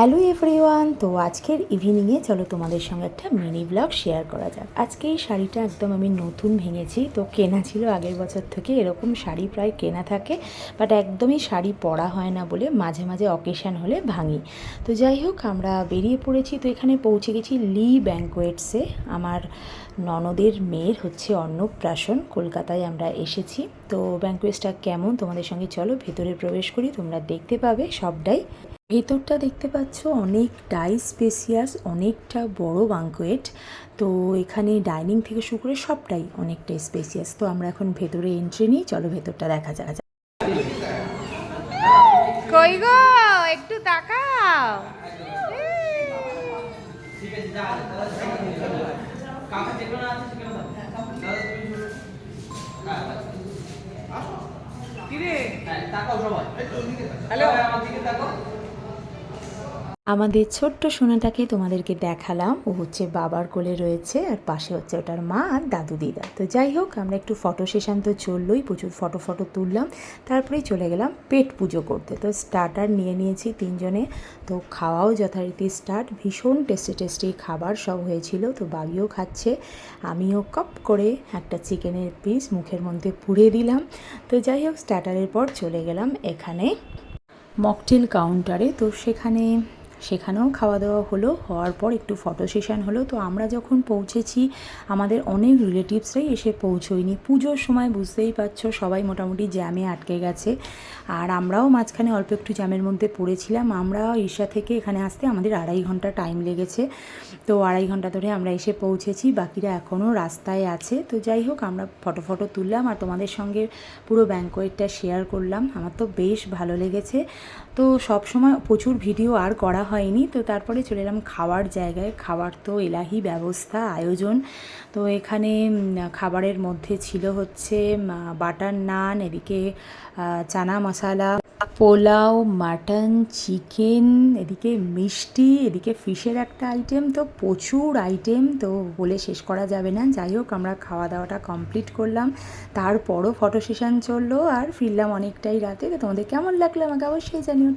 Hello everyone, তো আজকের ইভিনিংয়ে চলো তোমাদের সঙ্গে একটা মিনি ব্লগ শেয়ার করা যাক। আজকে এই শাড়িটা একদম আমি নতুন ভেঙেছি, তো কেনা ছিল আগের বছর থেকে, এরকম শাড়ি প্রায় কেনা থাকে বাট একদমই শাড়ি পরা হয় না বলে মাঝে মাঝে অকেশান হলে ভাঙি। তো যাই হোক, আমরা বেরিয়ে পড়েছি, তো এখানে পৌঁছে গেছি লি ব্যাঙ্কোয়েটসে আমার ননদের মেয়ের হচ্ছে অন্নপ্রাশন, কলকাতায় আমরা এসেছি। তো ব্যাঙ্কোয়েটসটা কেমন? তোমাদের সঙ্গে চলো, ভেতরে প্রবেশ করি, তোমরা দেখতে পাবে সবটাই। ভেতরটা দেখতে পাচ্ছ অনেকটাই স্পেসিয়াস অনেকটা বড় বাঙ্কোয়েট তো এখানে ডাইনিং থেকে শুরু করে সবটাই অনেকটাই স্পেসিয়াস তো আমরা এখন ভেতরে এন্ট্রি নিই চলো ভেতরটা দেখা যাক। কই গো? একটু তাকাও। আমাদের ছোট্ট সোনাটাকে তোমাদেরকে দেখালাম। ও হচ্ছে বাবার কোলে রয়েছে আর পাশে হচ্ছে ওটার মা আর দাদু দিদা। তো যাই হোক, আমরা একটু ফটো সেশন তো চললোই, প্রচুর ফটো ফটো তুললাম। তারপরেই চলে গেলাম পেট পুজো করতে। তো স্টার্টার নিয়ে নিয়েছি তিনজনে। তো খাওয়াও যথারীতি স্টার্ট ভীষণ টেস্টি টেস্টি খাবার সব হয়েছিল। তো বাবিও খাচ্ছে। আমিও কপ করে একটা চিকেনের পিস মুখের মধ্যে পুড়ে দিলাম। তো যাই হোক স্টার্টারের পর চলে গেলাম এখানে মকটেল কাউন্টারে তো সেখানে সেখানেও খাওয়া দাওয়া হলো, হওয়ার পর একটু ফটো সেশন হলো। তো আমরা যখন পৌঁছেছি, আমাদের অনেক রিলেটিভসরাই এসে পৌঁছোয়নি। পুজোর সময় বুঝতেই পারছ, সবাই মোটামুটি জ্যামে আটকে গেছে। আর আমরাও মাঝখানে অল্প একটু জ্যামের মধ্যে পড়েছিলাম। আমরা ঈশা থেকে এখানে আসতে আমাদের আড়াই ঘণ্টা টাইম লেগেছে। তো আড়াই ঘণ্টা ধরে আমরা এসে পৌঁছেছি, বাকিরা এখনও রাস্তায় আছে। তো যাই হোক, আমরা ফটো ফটো তুললাম আর তোমাদের সঙ্গে পুরো ব্যাঙ্কোয়েটটা শেয়ার করলাম। আমার তো বেশ ভালো লেগেছে। তো সব সময় প্রচুর ভিডিও আর করা হয়নি। তো তারপরে চলে এলাম খাওয়ার জায়গায়। খাবার তো এলাহি ব্যবস্থা, আয়োজন। তো এখানে খাবারের মধ্যে ছিল হচ্ছে বাটার নান, এদিকে চানা মশালা, পোলাও, মাটন, চিকেন, এদিকে মিষ্টি, এদিকে ফিশের একটা আইটেম তো প্রচুর আইটেম তো বলে শেষ করা যাবে না। যাই হোক, আমরা খাওয়া দাওয়াটা কমপ্লিট করলাম। তারপরও ফটো সেশন চলল, আর ফিরলাম অনেকটাই রাতে। তো তোমাদের কেমন লাগল আমাকে অবশ্যই জানিও।